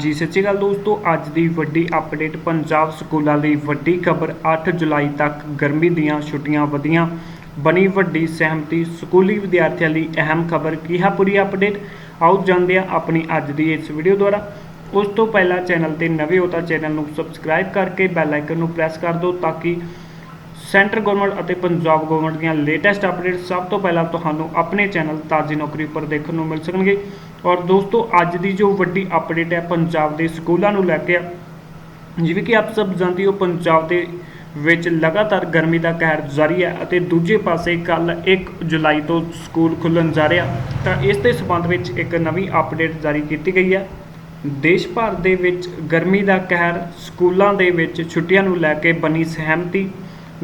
ਜੀ, ਸਤਿ ਸ਼੍ਰੀ ਅਕਾਲ ਦੋਸਤੋ। ਅੱਜ ਦੀ ਵੱਡੀ ਅਪਡੇਟ ਪੰਜਾਬ ਸਕੂਲਾਂ ਲਈ ਵੱਡੀ ਖਬਰ। 8 ਜੁਲਾਈ ਤੱਕ ਗਰਮੀ ਦੀਆਂ ਛੁੱਟੀਆਂ ਵਧੀਆਂ। ਬਣੀ ਵੱਡੀ ਸਹਿਮਤੀ। ਸਕੂਲੀ ਵਿਦਿਆਰਥੀਆਂ ਲਈ ਅਹਿਮ ਖਬਰ ਕੀ ਹੈ ਪੂਰੀ ਅਪਡੇਟ ਆਓ ਜਾਣਦੇ ਹਾਂ ਆਪਣੀ ਅੱਜ ਦੀ ਇਸ ਵੀਡੀਓ ਦੁਆਰਾ। ਉਸ ਤੋਂ ਪਹਿਲਾਂ ਚੈਨਲ ਤੇ ਨਵੇਂ ਹੋ ਤਾਂ ਚੈਨਲ ਨੂੰ ਸਬਸਕ੍ਰਾਈਬ ਕਰਕੇ ਬੈਲ ਆਈਕਨ ਨੂੰ ਪ੍ਰੈਸ ਕਰ ਦਿਓ ਤਾਂ ਕਿ ਸੈਂਟਰ ਗਵਰਨਮੈਂਟ ਅਤੇ ਪੰਜਾਬ ਗਵਰਨਮੈਂਟ ਦੀਆਂ ਲੇਟੈਸਟ ਅਪਡੇਟ ਸਭ ਤੋਂ ਪਹਿਲਾਂ ਤੁਹਾਨੂੰ ਆਪਣੇ ਚੈਨਲ ਤਾਜੀ ਨੌਕਰੀ ਉੱਪਰ ਦੇਖਣ ਨੂੰ ਮਿਲ ਸਕਣਗੇ। ਔਰ ਦੋਸਤੋ, ਅੱਜ ਦੀ ਜੋ ਵੱਡੀ ਅਪਡੇਟ ਹੈ ਪੰਜਾਬ ਦੇ ਸਕੂਲਾਂ ਨੂੰ ਲੈ ਕੇ ਆ ਜਿਵੇਂ ਕਿ ਆਪ ਸਭ ਜਾਣਦੇ ਹੋ, ਪੰਜਾਬ ਦੇ ਵਿੱਚ ਲਗਾਤਾਰ ਗਰਮੀ ਦਾ ਕਹਿਰ ਜਾਰੀ ਹੈ ਅਤੇ ਦੂਜੇ ਪਾਸੇ ਕੱਲ 1 ਜੁਲਾਈ ਤੋਂ ਸਕੂਲ ਖੁੱਲਣ ਜਾ ਰਿਹਾ, ਤਾਂ ਇਸ ਦੇ ਸਬੰਧ ਵਿੱਚ ਇੱਕ ਨਵੀਂ ਅਪਡੇਟ ਜਾਰੀ ਕੀਤੀ ਗਈ ਹੈ। ਦੇਸ਼ ਭਰ ਦੇ ਵਿੱਚ ਗਰਮੀ ਦਾ ਕਹਿਰ ਸਕੂਲਾਂ ਦੇ ਵਿੱਚ ਛੁੱਟੀਆਂ ਨੂੰ ਲੈ ਕੇ ਬਣੀ ਸਹਿਮਤੀ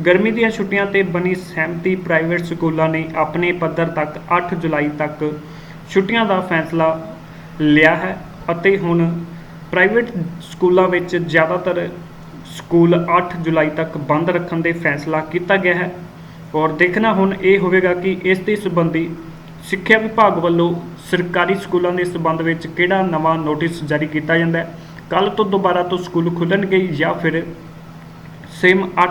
ਗਰਮੀ ਦੀਆਂ ਛੁੱਟੀਆਂ ਤੇ ਬਣੀ ਸਹਿਮਤੀ ਪ੍ਰਾਈਵੇਟ ਸਕੂਲਾਂ ਨੇ ਆਪਣੇ ਪੱਧਰ ਤੱਕ 8 ਜੁਲਾਈ ਤੱਕ ਛੁੱਟੀਆਂ ਦਾ ਫੈਸਲਾ ਲਿਆ ਹੈ ਅਤੇ ਹੁਣ ਪ੍ਰਾਈਵੇਟ ਸਕੂਲਾਂ ਵਿੱਚ ਜ਼ਿਆਦਾਤਰ ਸਕੂਲ 8 ਜੁਲਾਈ ਤੱਕ ਬੰਦ ਰੱਖਣ ਦੇ ਫੈਸਲਾ ਕੀਤਾ ਗਿਆ ਹੈ। ਔਰ ਦੇਖਣਾ ਹੁਣ ਇਹ ਹੋਵੇਗਾ ਕਿ ਇਸ ਦੇ ਸੰਬੰਧੀ ਸਿੱਖਿਆ ਵਿਭਾਗ ਵੱਲੋਂ ਸਰਕਾਰੀ ਸਕੂਲਾਂ ਦੇ ਸੰਬੰਧ ਵਿੱਚ ਕਿਹੜਾ ਨਵਾਂ ਨੋਟਿਸ ਜਾਰੀ ਕੀਤਾ ਜਾਂਦਾ ਹੈ? ਕੱਲ ਤੋਂ ਦੁਬਾਰਾ ਤੋਂ ਸਕੂਲ ਖੁੱਲਣਗੇ ਜਾਂ ਫਿਰ ਸੇਮ 8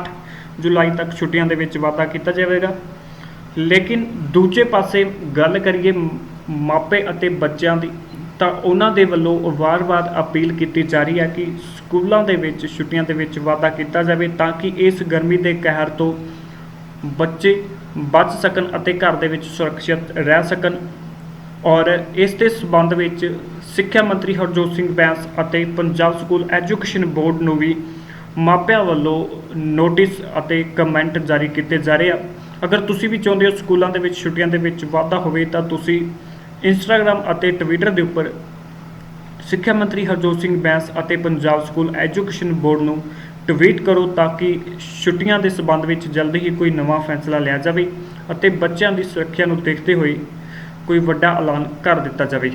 ਜੁਲਾਈ ਤੱਕ ਛੁੱਟੀਆਂ ਦੇ ਵਿੱਚ ਵਾਧਾ ਕੀਤਾ ਜਾਵੇਗਾ। ਲੇਕਿਨ ਦੂਜੇ ਪਾਸੇ ਗੱਲ ਕਰੀਏ ਮਾਪੇ ਅਤੇ ਬੱਚਿਆਂ ਦੀ, ਤਾਂ ਉਹਨਾਂ ਦੇ ਵੱਲੋਂ ਵਾਰ-ਵਾਰ ਅਪੀਲ ਕੀਤੀ ਜਾ ਰਹੀ ਹੈ ਕਿ ਸਕੂਲਾਂ ਦੇ ਵਿੱਚ, ਛੁੱਟੀਆਂ ਦੇ ਵਿੱਚ ਵਾਧਾ ਕੀਤਾ ਜਾਵੇ ਤਾਂ ਕਿ ਇਸ ਗਰਮੀ ਦੇ ਕਹਿਰ ਤੋਂ ਬੱਚੇ ਬਚ ਸਕਣ ਅਤੇ ਘਰ ਦੇ ਵਿੱਚ ਸੁਰੱਖਿਅਤ ਰਹਿ ਸਕਣ। ਔਰ ਇਸ ਦੇ ਸਬੰਧ ਵਿੱਚ ਸਿੱਖਿਆ ਮੰਤਰੀ ਹਰਜੋਤ ਸਿੰਘ ਬੈਂਸ ਅਤੇ ਪੰਜਾਬ ਸਕੂਲ ਐਜੂਕੇਸ਼ਨ ਬੋਰਡ ਨੂੰ ਵੀ ਮਾਪਿਆਂ ਵੱਲੋਂ ਨੋਟਿਸ ਅਤੇ ਕਮੈਂਟ ਜਾਰੀ ਕੀਤੇ ਜਾ ਰਹੇ ਆ। ਅਗਰ ਤੁਸੀਂ ਵੀ ਚਾਹੁੰਦੇ ਹੋ ਸਕੂਲਾਂ ਦੇ ਵਿੱਚ, ਛੁੱਟੀਆਂ ਦੇ ਵਿੱਚ ਵਾਧਾ ਹੋਵੇ ਤਾਂ ਤੁਸੀਂ ਇੰਸਟਾਗ੍ਰam ਅਤੇ ਟਵਿੱਟਰ ਦੇ ਉੱਪਰ ਸਿੱਖਿਆ ਮੰਤਰੀ ਹਰਜੋਤ ਸਿੰਘ ਬੈਂਸ ਅਤੇ ਪੰਜਾਬ ਸਕੂਲ ਐਜੂਕੇਸ਼ਨ ਬੋਰਡ ਨੂੰ ਟਵੀਟ ਕਰੋ ਤਾਂ ਕਿ ਛੁੱਟੀਆਂ ਦੇ ਸਬੰਧ ਵਿੱਚ ਜਲਦੀ ਹੀ ਕੋਈ ਨਵਾਂ ਫੈਸਲਾ ਲਿਆ ਜਾਵੇ ਅਤੇ ਬੱਚਿਆਂ ਦੀ ਸੁਰੱਖਿਆ ਨੂੰ ਦੇਖਦੇ ਹੋਏ ਕੋਈ ਵੱਡਾ ਐਲਾਨ ਕਰ ਦਿੱਤਾ ਜਾਵੇ।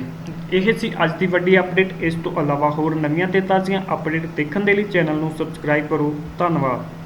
ਇਹ ਸੀ ਅੱਜ ਦੀ ਵੱਡੀ ਅਪਡੇਟ ਇਸ ਤੋਂ ਇਲਾਵਾ ਹੋਰ ਨਵੀਆਂ ਤੇ ਤਾਜ਼ੀਆਂ ਅਪਡੇਟ ਦੇਖਣ ਦੇ ਲਈ ਚੈਨਲ ਨੂੰ ਸਬਸਕ੍ਰਾਈਬ ਕਰੋ। ਧੰਨਵਾਦ।